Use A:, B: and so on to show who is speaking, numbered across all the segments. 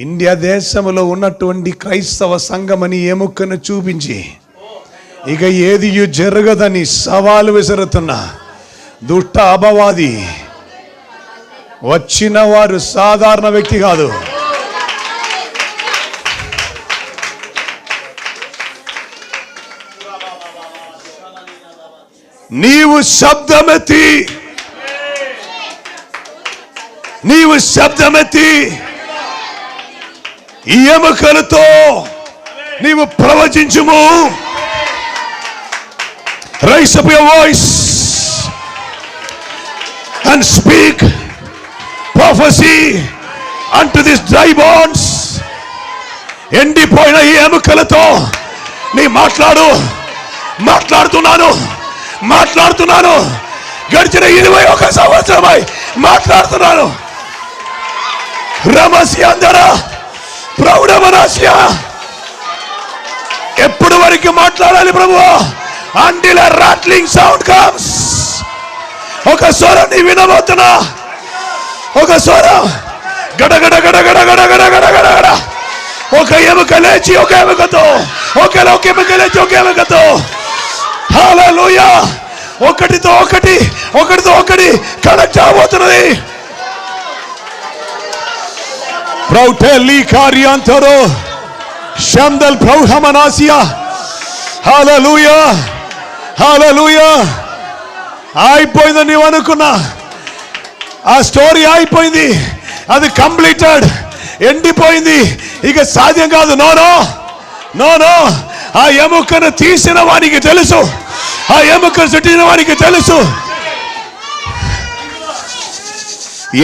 A: India దేశంలో ఉన్నటువంటి క్రైస్తవ సంఘమని ఎముకను చూపించి ఇక ఏది జరగదని సవాలు విసురుతున్న దుష్ట అపవాది వచ్చిన వారు సాధారణ వ్యక్తి కాదు. నీవు శబ్దమెత్తి నీవు శబ్దమెత్తి ఈ ఎముకలతో నీవు ప్రవచించుము. Rise up your voice and speak prophecy unto this dry bonds ఎండిపోయిన ఈ ఎముకలతో నీ మాట్లాడు మాట్లాడుతున్నాను మాట్లాడుతున్నాను. గడిచిన ఇరవై ఒక సంవత్సరమై మాట్లాడుతున్నాను. రమసి అందరా ప్రౌఢమనాస్య. ఎప్పుడు వరకు మాట్లాడాలి ప్రభు? అంటిల రాట్లింగ్ సౌండ్ కమ్స్ ఒక స్వరం నీ వినబోతున్నా. ఒక స్వరం. గడగడ గడగడ గడగడ గడగడ గడ ఒక ఎముక లేచి ఒక ఎముకతో. ఒక ఒక ఎముక లేచి ఒక ఎముకతో. హల్లెలూయా ఒకటితో ఒకటి ఒకటితో ఒకటి కనెక్ట్ అవబోతున్నది. ప్రౌటెల్లి కార్యాంతరో షందల్ ప్రౌఢమనాసియా హల్లెలూయా హల్లెలూయా అయిపోయిందని నీవు అనుకున్నా ఆ స్టోరీ అయిపోయింది అది కంప్లీటెడ్ ఎండిపోయింది ఇక సాధ్యం కాదు నోనో నోనో ఆ ఎముకను తీసిన వానికి తెలుసు ఆ ఎముకను చుట్టిన వానికి తెలుసు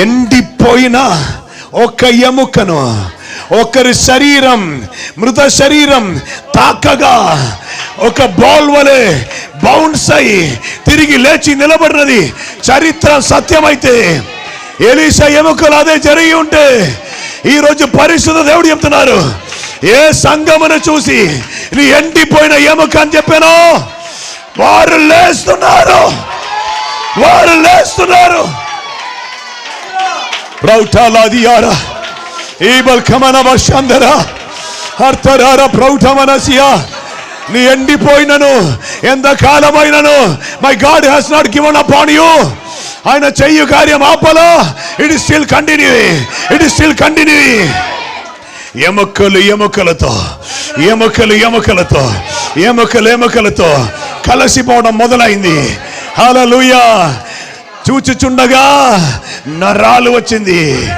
A: ఎండిపోయిన ఒక్క ఎముకను ఒకరి శరీరం మృత శరీరం తాకగా ఒక బాల్ వలె బౌన్స్ అయి తిరిగి లేచి నిలబడినది చరిత్ర సత్యమైతే. ఎలీస ఎముకలు అదే జరిగి ఉంటే ఈరోజు పరిశుద్ధ దేవుడు చెప్తున్నారు ఏ సంగమును చూసి నీ ఎండిపోయిన ఎముక అని చెప్పాను? వారు లేస్తున్నారు వారు లేస్తున్నారు. ప్రౌఠాలాదియారా ఈబల్ కమన వర్షందర అర్థరార ప్రౌఢమనసియా నీ ఎండిపోయినను ఎంత కాలమైనను my God has not given up on you ఆయన చెయ్యు కార్యం ఆపలా it is still continue it is still continue ఎముకలు ఎముకలతో ఎముకలు ఎముకలతో ఎముకలు ఎముకలతో కలసిపోవడం మొదలైంది. హల్లెలూయా చూచుచుండగా నరాలు వచ్చింది.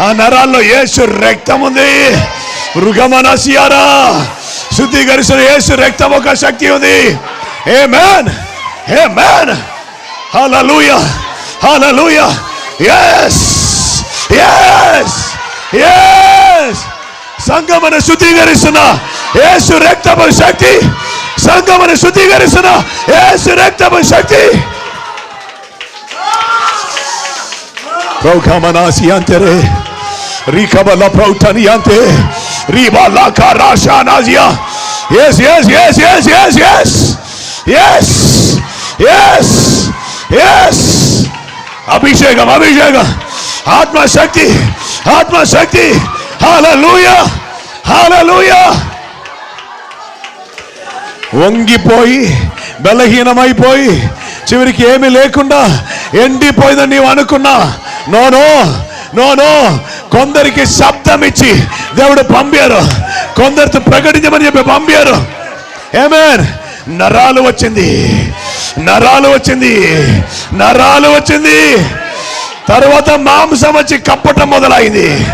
A: ఆ నరాల్లో యేసు రక్తం ఉంది. మృగమనసియారా శుద్ధీకరిసిన యేసు రక్తం ఒక శక్తి ఉంది. ఏ మ్యాన్ ఏ మ్యాన్ హల్లెలూయా హల్లెలూయా ఎస్ yes. Yes. సంగమను శుద్ధీకరిస్తున్న యేసు రక్తపు శక్తి. సంగమను శుద్ధీకరిస్తున్న యేసు రక్తపు శక్తి. అభిషేకం అభిషేకం ఆత్మశక్తి ఆత్మశక్తి వంగిపోయి బలహీనమైపోయి చివరికి ఏమి లేకుండా ఎండిపోయిందని నీవు అనుకున్నా. నోనో నోనో కొందరికి శబ్దం ఇచ్చి దేవుడు పంపారు. కొందరితో ప్రకటించమని చెప్పి పంపారు. ఏమేన్ నరాలు వచ్చింది. నరాలు వచ్చింది. నరాలు వచ్చింది. తర్వాత మాంసం వచ్చి కప్పటం మొదలైంది.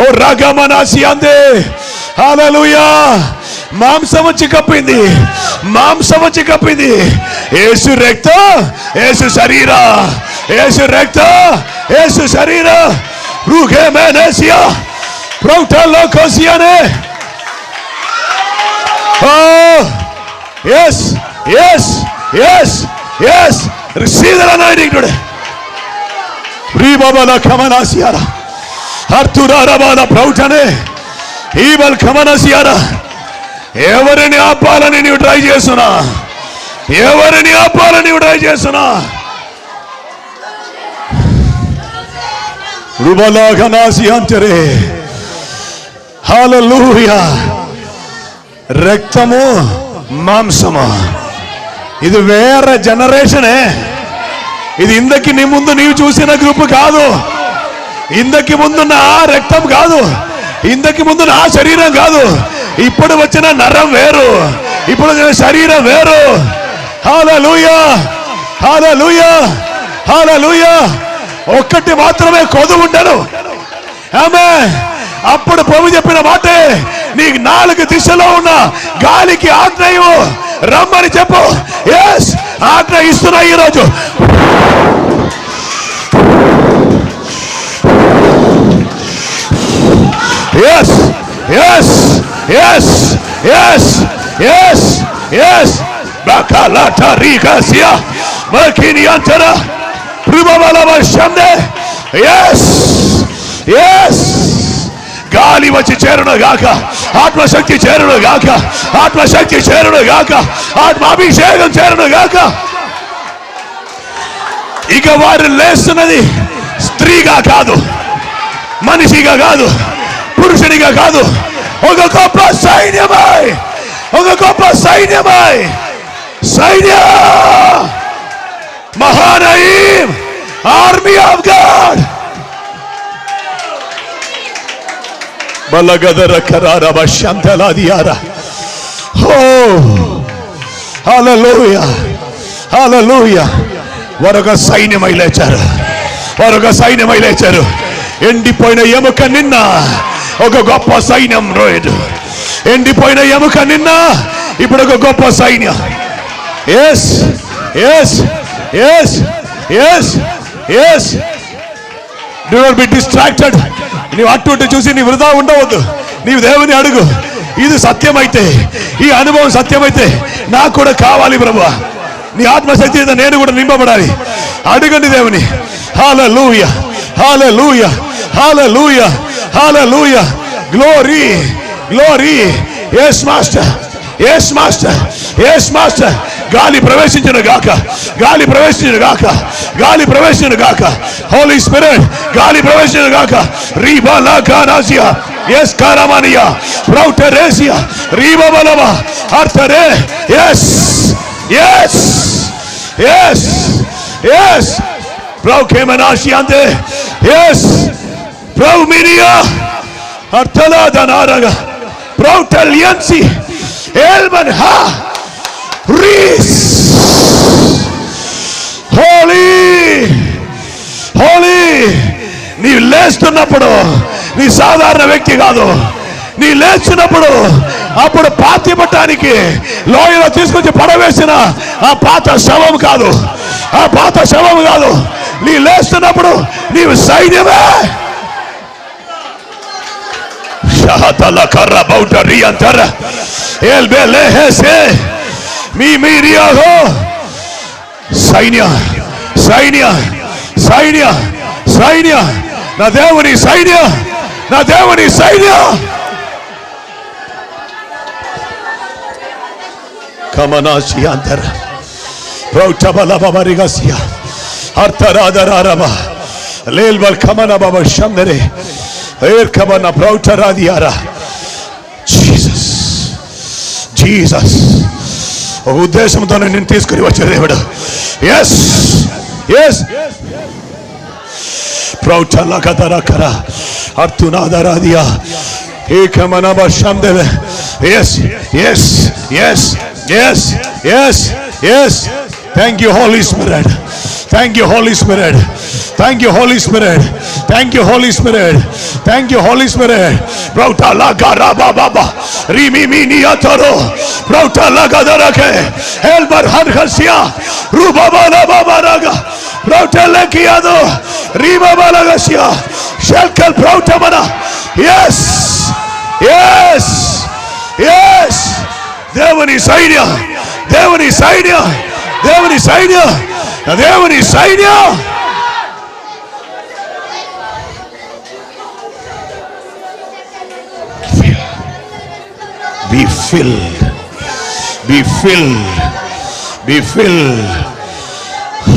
A: ఓ రగమనాసి అందే. హల్లెలూయా మాంసం వచ్చి కప్పింది. మాంసం వచ్చి కప్పింది. ఏసు రక్త ఏసు శరీర ఏసు రక్త. యేసు శరీర ఎవరిని ఆపాలని నీవు ట్రై చేస్తున్నా ఎవరిని ఆపాలని ట్రై చేస్తున్నా అంతరే హల్లెలూయా రక్తము మాంసము. ఇది వేరే జనరేషనే. ఇది ఇందకి నీ ముందు నీవు చూసిన గ్రూప్ కాదు. ఇందకి ముందున్న ఆ రక్తం కాదు. ఇందకి ముందున్న ఆ శరీరం కాదు. ఇప్పుడు వచ్చిన నరం వేరు. ఇప్పుడు వచ్చిన శరీరం వేరు. హాలూయా హాలూయా హాలూయా ఒక్కటి మాత్రమే కొదు ఉండను. ఆమె అప్పుడు ప్రభు చెప్పిన మాటే నీకు నాలుగు దిశలో ఉన్న గాలికి ఆజ్ఞయు రమ్మని చెప్పు. ఎస్ ఆజ్ఞ ఇస్తున్నా ఈరోజు. Yes yes yes yes yes yes Bakalata Rigasia Makini Antara గాలి వచ్చి చేరును గాక. ఆత్మశక్తి చేరును గాక. ఆత్మశక్తి చేరును గాక. ఆత్మ అభిషేకం చేరును గాక. ఇక వారు లేస్తున్నది స్త్రీగా కాదు. మనిషిగా కాదు. పురుషునిగా కాదు. ఒక గొప్ప సైన్యమై. ఒక గొప్ప సైన్యమై. సైన్య మహానయీం ఆర్మీ ఆఫ్ గాడ్ బలగదర కరార శాంతలాదియారా ఓ హల్లెలూయా హల్లెలూయా వరొక సైన్యమై లేచారు. వరొక సైన్యమై లేచారు. ఎండిపోయిన ఎముక నిన్న ఒక గొప్ప సైన్యం రోయడు ఎండిపోయిన ఎముక నిన్న ఇప్పుడు ఒక గొప్ప సైన్యం. Yes yes yes yes yes do not be distracted నీవు అటు ఇటు చూసి నీ వృధా ఉండవద్దు. నీవు దేవుని అడుగు. ఇది సత్యమైతే ఈ అనుభవం సత్యమైతే నాకు కూడా కావాలి ప్రభు నీ ఆత్మశక్తి నేను కూడా నింపబడాలి. అడగండి దేవుని. హాల లూయ హాల లూయ hallelujah hallelujah glory glory yes master yes master yes master గాలి ప్రవేశించిన గాక గాలి ప్రవేశించిన గాక గాలి ప్రవేశించిన గాక. హోలీ స్పిరిట్ గాలి ప్రవేశించిన గాక. రీబా లాకారాసియా ఎస్ కారమానియా. ప్రౌటరేసియా రీబా బలమా అర్థరే ఎస్ ఎస్ ఎస్ ఎస్ ప్రౌ కేమనాశి అంతే ఎస్ ప్రౌ మిరియా అర్థలా దనారగా ప్రౌటలియన్సి ఎల్మన్ హా. రీస్ Holy, holy. నీవు లేస్తున్నప్పుడు నీ సాధారణ వ్యక్తి కాదు. నీ లేచినప్పుడు అప్పుడు పాతి పట్టడానికి లోయలో తీసుకొచ్చి పడవేసిన ఆ పాత శవం కాదు. ఆ పాత శవం కాదు. నీ లేస్తున్నప్పుడు నీవు సైన్యమే. షహతల కర్ర బౌట ఏల్ బే లేహేసే మీ సే. సైన్య సైన్య సైన్య సైన్య నా దేవుని సైన్య నా దేవుని సైన్య కమనాశి అంతర ప్రౌఢబల బబరిగస్య అర్థరాధరారవ లేల్బల్ కమన బబ శందరే ఏర్ కమన ప్రౌఢరాదియారా జీసస్ జీసస్ ఒక ఉద్దేశంతో నేను తీసుకుని వచ్చే దేవుడు. ఎస్ ఎస్ ప్రౌఢలకదరకర అర్థునాదరాదియా ఏకమన ఏకమనబ దేవ yes yes yes yes yes yes thank you holy spirit thank you holy spirit thank you holy spirit thank you holy spirit thank you holy spirit ప్రౌఠా లాగా రాబా బాబా రీమి మీ నియతరో ప్రౌఠా లాగా దరకే హెల్బర్ హర్ హసియా రూబా బాలా బాబా రాగా ప్రౌఠా లకియాదో రీబా బాలా గసియా షల్కల్ ప్రౌఠా మనా ఎస్ ఎస్ ఎస్ దేవుని సైన్య దేవుని సైన్య దేవుని సైన్య దేవుని సైన్య Be filled. Be filled. Be filled.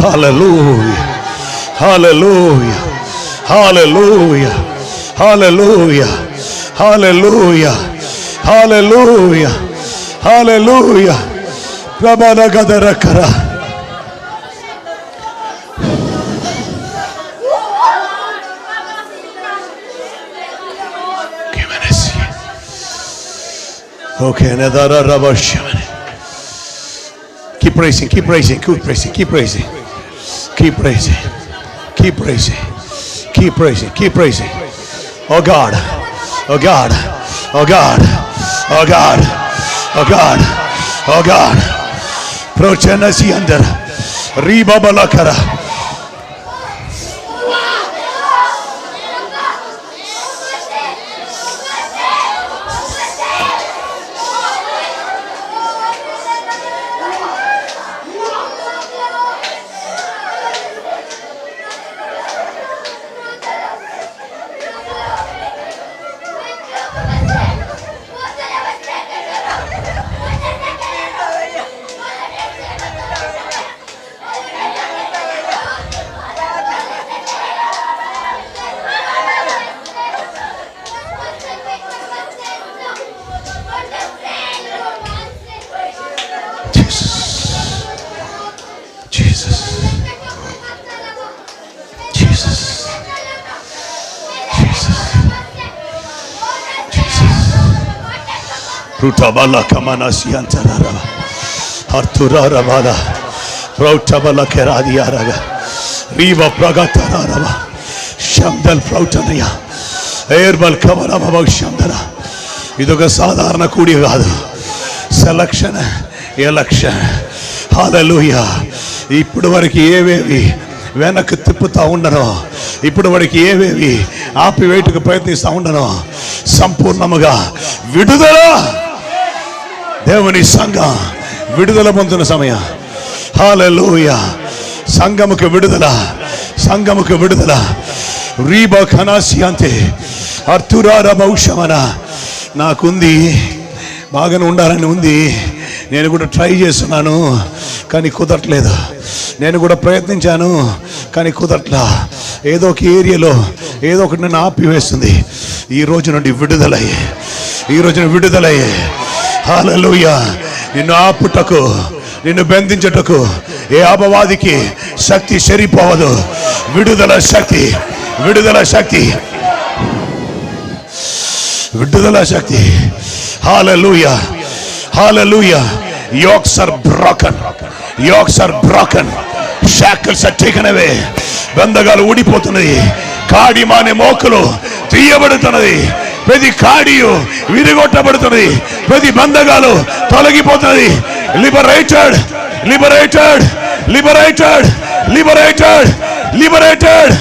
A: Hallelujah. Hallelujah. Hallelujah. Hallelujah. Hallelujah. Hallelujah. Hallelujah. Rabana Gadarakara. Oh, keep praising, keep praising, keep praising, keep praising, keep praising, keep praising, keep praising, keep praising. Oh God, oh God, oh God, oh God, oh God, oh God. Prochana siandar, riba balakara. Rutabala kamana siantararaba. Arturara bala. Rautabala keradiaraga. Riva pragatararaba. Shamdal ప్రౌటనయ ఎయిర్బల్ కమర బాబా శందన ఇదొక సాధారణ కూడి కాదు selection election హాలూయ ఇప్పుడు వరకు ఏవేవి వెనక్కి తిప్పుతూ ఉండను ఇప్పుడు వరకు ఏవేవి ఆపివేటుకు ప్రయత్నిస్తూ ఉండను సంపూర్ణముగా విడుదల దేవుని సంఘం విడుదల పొందుతున్న సమయం. హాలూయ సంఘముకు విడుదల సంఘముకు విడుదల. రీబ ఖనాసి అంతే అర్థురార భవిష్యమన నాకుంది బాగానే ఉండాలని ఉంది. నేను కూడా ట్రై చేస్తున్నాను కానీ కుదరట్లేదు. నేను కూడా ప్రయత్నించాను కానీ కుదరట్లా. ఏదో ఒక ఏరియాలో ఏదో ఒకటి నన్ను ఆపివేస్తుంది. ఈ రోజు నుండి విడుదలయ్యే ఈ రోజున విడుదలయ్యే. హాలలోయ నిన్ను ఆపుటకు నిన్ను బంధించుటకు ఏ అపవాదికి శక్తి సరిపోవదు. విడుదల శక్తి విడుదల శక్తి. విడుదల శక్తి. Hallelujah hallelujah yokes are broken yokes are broken shackles are taken away బంధగాలు ఊడిపోతున్నది కాడి మానే మోకలు తీయబడుతున్నది. ప్రతి కాడియు విరిగొట్టబడుతుంది. ప్రతి బంధగాలు తొలగిపోతుంది. Liberated liberated liberated liberated liberated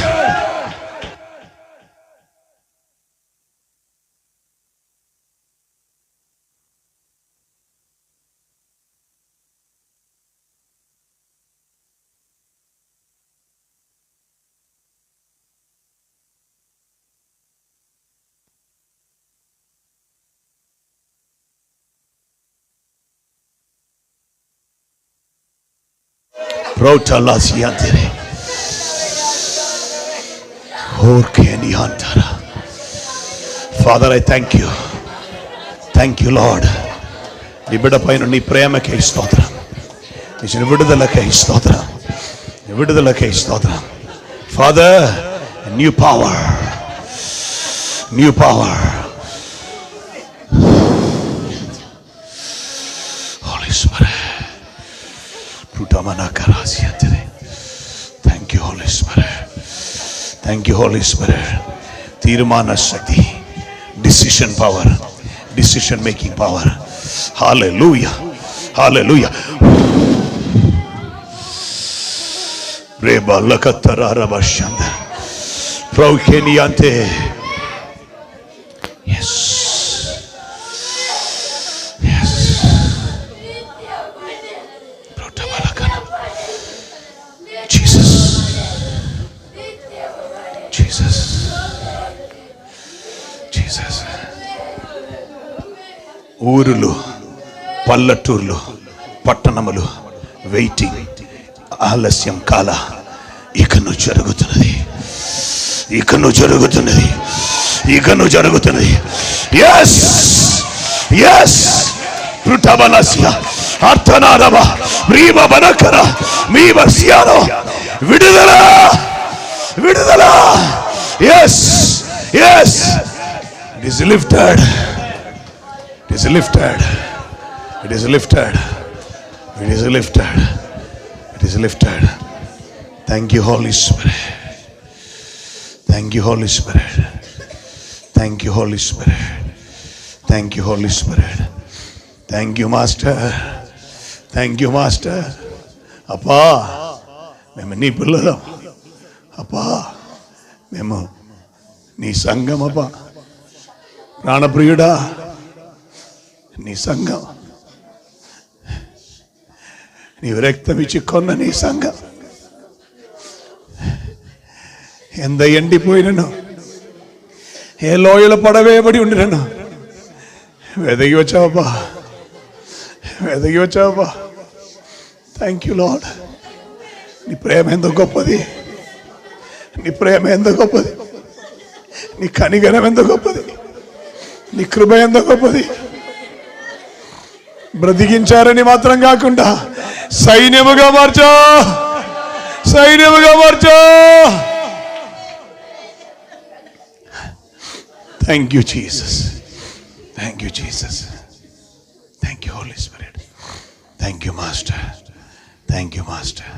A: Rotalasiantere. Orkeniantara. Father, I thank you. Thank you, Lord. నీ బిడ్డ పైన నీ ప్రేమకే స్తోత్రం ఇచ్చిన విడుదలకే స్తోత్రం నీ విడుదలకే స్తోత్రం father new power new power Thank you, Holy Spirit. Thank you, Holy Spirit. తీర్మాన శక్తి decision power decision making power hallelujah hallelujah రేబా లకత్తరారబషంద ప్రౌఖేని అంటే ఎస్ ఊరులు పల్లెటూర్లు పట్టణములు వెయిటింగ్ ఆలస్యం కాల ఇకను జరుగుతున్నది. ఇకను జరుగుతున్నది. ఇకను జరుగుతున్నది. ఎస్ ఎస్ పృటబలస్య అర్థనారవ మీవ బనకర మీవ సియాలో విడుదల! విడుదల! Yes yes it is lifted it is lifted it is lifted it is lifted it is lifted thank you holy spirit thank you holy spirit thank you holy spirit thank you holy spirit thank you master thank you master అప్పా మేము నీ పిల్లలం అప్పా మేము నీ సంఘం అప్పా ప్రాణప్రియుడా నీ సంఘం నీవు రక్తం ఇచ్చి కొన్న నీ సంఘం ఎంత ఎండిపోయినను ఏ లోయల పడవేయబడి ఉండినను వెదగి వచ్చావబ్బా వెదగి వచ్చావబ్బా థ్యాంక్ యూ లాడ్ నీ ప్రేమ ఎంత గొప్పది నీ ప్రేమ ఎంత గొప్పది నీ కనిగరం ఎంత గొప్పది నీ కృప ఎంత గొప్పది బ్రతికించారని మాత్రం కాకుండా సైన్యముగా మార్చా! సైన్యముగా మార్చా! Thank you Jesus thank you Jesus thank you holy spirit thank you master thank you master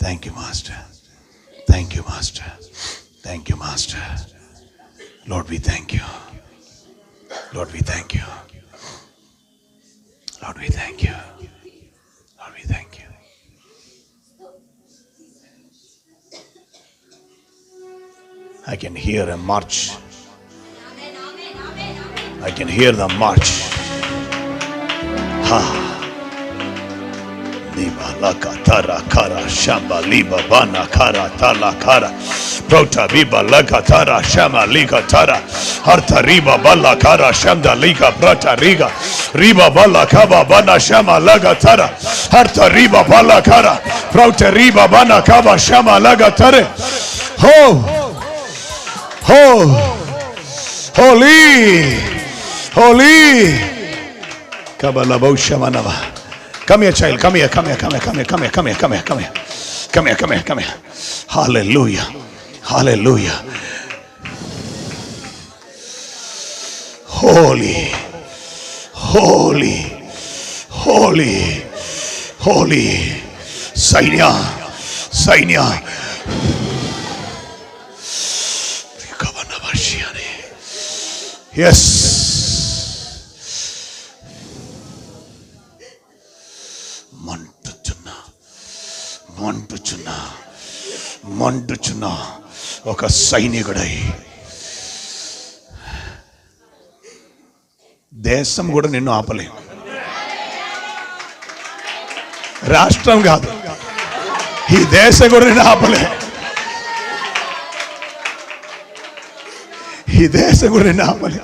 A: thank you master thank you master thank you master lord we thank you lord we thank you Lord, we thank you. Lord, we thank you. I can hear a march. I can hear the march. Ha. Liba tara kara shamba liba bana kara tala kara prota biba laka tara shama liga tara Harta riba bala kara shamda liga prata riga. Riba bala kaba bana shama laga tara. Harta riba bala kara. Prota riba bana kaba shama laga tare. Ho! Ho! Holy! Holy! Kabalabo shamanava. Come here, child. Come here, come here, come here, come here, come here, come here, come here. Come here, come here, come here. Hallelujah. Hallelujah. Holy. Holy. Holy. Holy. Sainya. Sainya. Yes. మంటుచున్న మంటుచున్న మంటుచున్న ఒక సైనికుడై దేశం కూడా నిన్ను ఆపలే రాష్ట్రం కాదు ఈ దేశం కూడా నిన్ను ఆపలే ఈ దేశం కూడా నిన్ను ఆపలే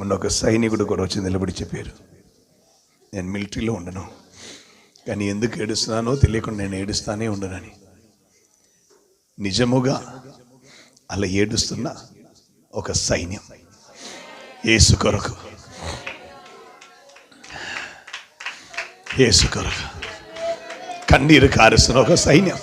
A: మొన్న ఒక సైనికుడు కూడా వచ్చి నిలబడి చెప్పారు నేను మిలిటరీలో ఉండను కానీ ఎందుకు ఏడుస్తున్నానో తెలియకుండా నేను ఏడుస్తానే ఉండనని. నిజముగా అలా ఏడుస్తున్న ఒక సైన్యం ఏసు కొరకు. ఏసు కొరకు. కన్నీరు కారుస్తున్న ఒక సైన్యం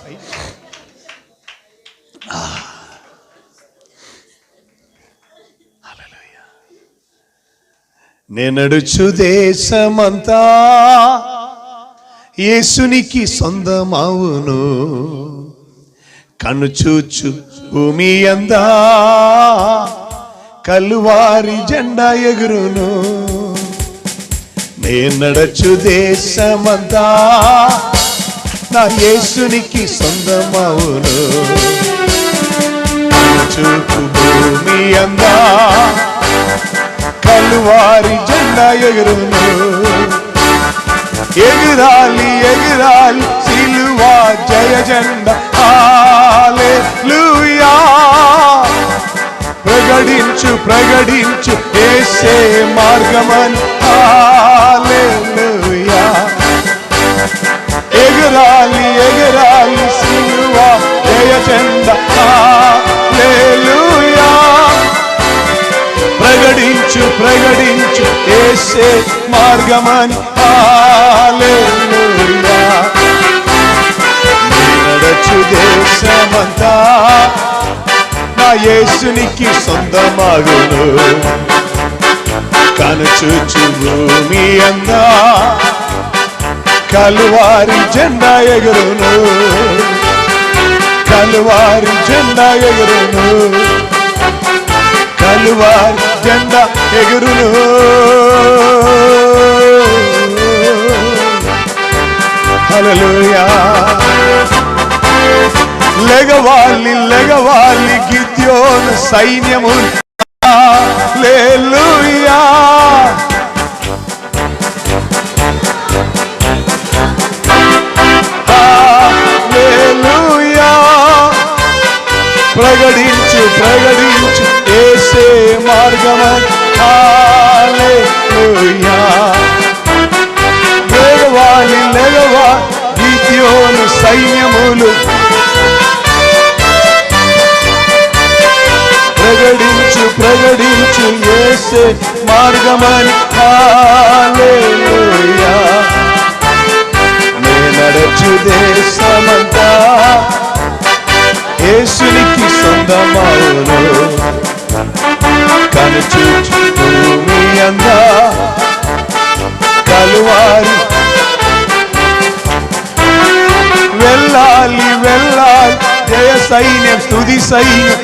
A: నేనడుచు దేశమంతా యేసునికి సొందమవును కనుచూచు భూమి అందా కలువారి జెండా ఎగురును. నేనడచు దేశమంతా నా యేసునికి సొందమవును చూపు భూమి అందా కలువారి జెండా ఎగురును. ఎగురాలి ఎగిరాలి సిలువా జయ జెండా. హల్లెలూయా. ప్రగడించు ఏసే మార్గమని. హల్లెలూయా. ఎగురాలి ఎగరాలి సిలువా జయ జెండా. ప్రకటించు ప్రకటించు ఏసే మార్గమని. హల్లెలూయా. నడచు దేశమంతా. నా యేసునికి సొంతమాగును. కనుచూచు భూమి అందా కలువారి జెండా ఎగురును. కలువారి జెండా ఎగురును. కలువారి జెండా ఎగురును. హల్లెలూయా. లెగవాలి లెగవాలి గిద్యోను సైన్యము. హల్లెలూయా. హల్లెలూయా. ప్రకటించు ప్రకటించు ఏసే మార్గమని హల్లెలూయా లేగవాలి సైన్యములు ప్రగడించు ప్రగడించు ఏసే మార్గమని హల్లెలూయా నే నడచు దేశమంతా యేసునికి సొంతమవును కనుచూచు భూమి అందా కలువారి. వెళ్ళాలి వెళ్ళాలి జయ సైన్యం స్థుతి సైన్యం.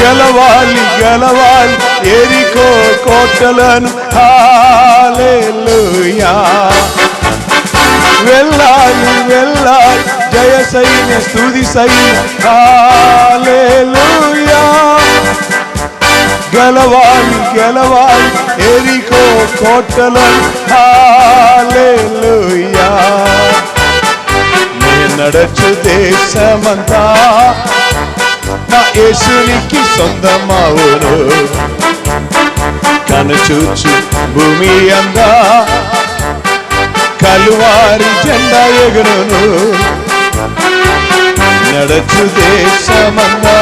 A: గెలవాలి గెలవాలి ఎరికో కోటలను. హాలేలుయా వెళ్ళాలి వెళ్ళాలి జయ సైన్య స్థుతి సైన్య హాలేలుయా గెలవాలి గెలవాలి ఎరికో కోటలను హాలేలుయా నేను నడచు దేశమంతా నా యేసునికి సొంతమవును కనుచూచు భూమి అందా కలువారి జెండా ఎగురును నడచు దేశమందా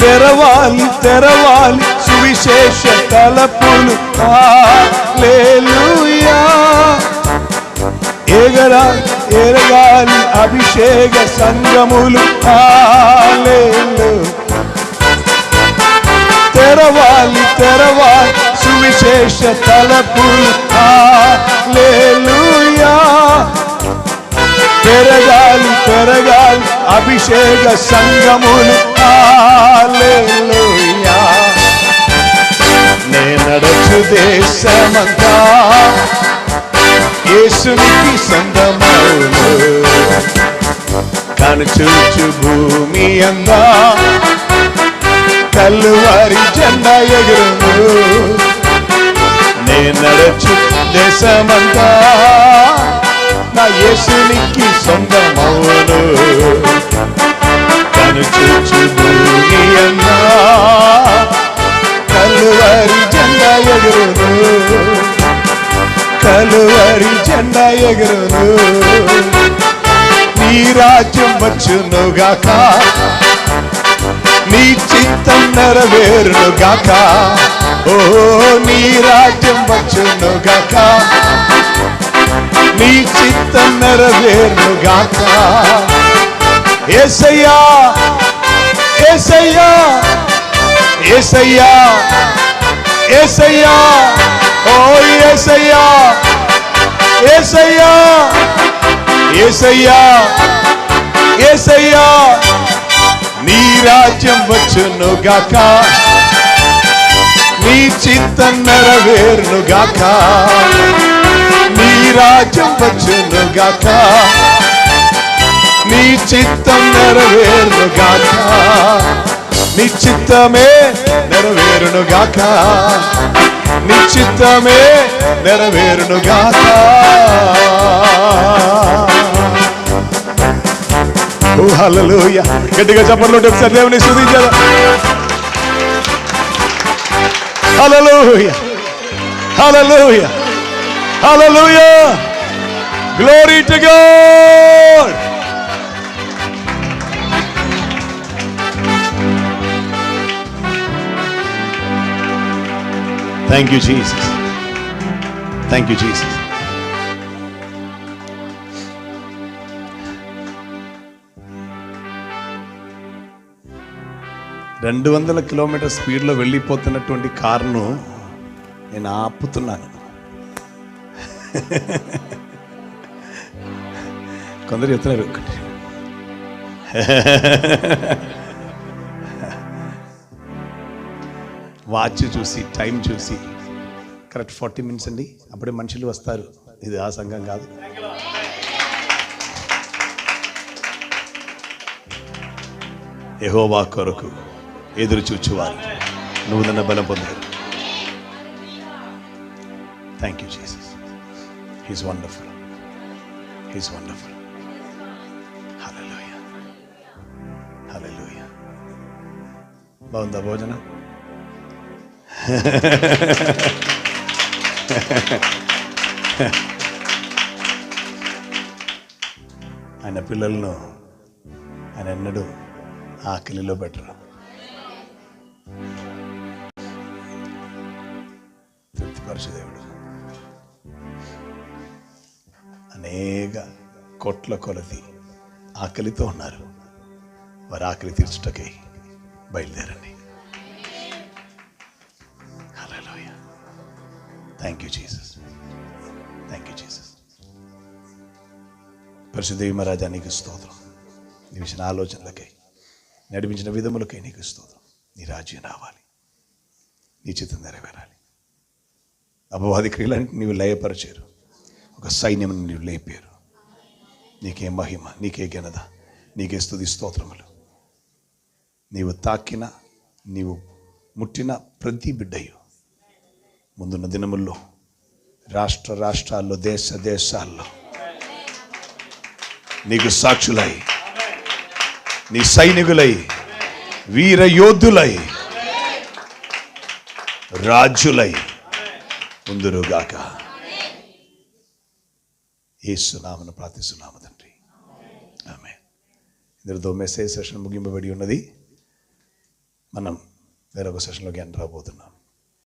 A: తెరవాలి తెరవాలి సువిశేష తలపులు. హల్లెలూయా. ఎగరాలి ఎరగాలి అభిషేక సంగములు. తెరవాలి తెరవాలి సువిశేష తలపులు. హల్లెలూయా పెరగాలి పెరగాలి అభిషేక సంగములు. నేను నడచు దేశమంతా. యేసునికి సంగమవును కనుచూచు భూమి అందా కల్లువారి జెండా ఎగురును నే నడచు దేశమంతా నా యేసునికి సొంతమవును కనుచూచు భూమి అన్నా కల్లువారి జెండా ఎగురును కలువరి జెండా ఎగురును. నీ రాజ్యం వచ్చునుగాక. నీ చిత్తం నెరవేరునుగాక. ఓ నీ రాజ్యం వచ్చునుగాక. నీ చిత్తం నెరవేరునుగాక. ఏసయ్యా ఏసయ్యా ఏసయ్యా ఏసయ్యా. ఓ ఏసయ్యా ఏసయ్యా ఏసయ్యా ఏసయ్యా నీ రాజ్యం వచ్చును గాక నీ చిత్తం నెరవేరును గాక నీ రాజ్యం వచ్చును గాక నీ చిత్తం నెరవేరును గాక నీ చిత్తమే నెరవేరును గాక నీ చిత్తమే నెరవేరును గాక. ఓ గట్టిగా చప్పట్లు ఉంటే ఒకసారి దేవుని స్తుతించారు hallelujah. Hallelujah. Hallelujah. Glory to God thank you Jesus thank you Jesus రెండు వందల కిలోమీటర్ స్పీడ్లో వెళ్ళిపోతున్నటువంటి కారును నేను ఆపుతున్నాను. కొందరు చెప్తున్నారు. వాచ్ చూసి టైం చూసి. కరెక్ట్ ఫార్టీ మినిట్స్ అండి. అప్పుడే మనుషులు వస్తారు. ఇది ఆ సంఘం కాదు. ఎహోవా కొరకు ఎదురు చూచువారు. నూతన బలం పొందారు thank you Jesus he's wonderful he's wonderful hello hello బాగుందా భోజనం? ఆయన పిల్లలను ఆయన ఎన్నడూ ఆకలిలో పెట్టరు. తృప్తిపరచు దేవుడు. అనేక కోట్ల కొలది ఆకలితో ఉన్నారు. వారి ఆకలి తీర్చుటకై బయలుదేరండి. Thank you Jesus thank you Jesus పరిశుద్ధ మహారాజా నీకు స్తోత్రం. నీ విషయ ఆలోచనలకై నడిపించిన విధములకై నీకు స్తోత్రం. నీ రాజ్యం రావాలి. నీ చిత్తం నెరవేరాలి. అపవాది క్రియలను నీవు లయపరిచారు. ఒక సైన్యం నీవు లేపారు. నీకే మహిమ నీకే ఘనత నీకే స్తుతి స్తోత్రములు. నీవు తాకిన నీవు ముట్టిన ప్రతి బిడ్డయు ముందున్న దినముల్లో రాష్ట్ర రాష్ట్రాల్లో దేశ దేశాల్లో నీకు సాక్షులై నీ సైనికులై వీర యోధులై రాజులై ముందురుగాక ఏసునామను ప్రార్థిస్తున్నాము తండ్రి. ఆమె ఇద్దరితో మెసేజ్ సెషన్ ముగింపబడి ఉన్నది. మనం వేరొక సెషన్లోకి ఎంటర్ అవబోతున్నాం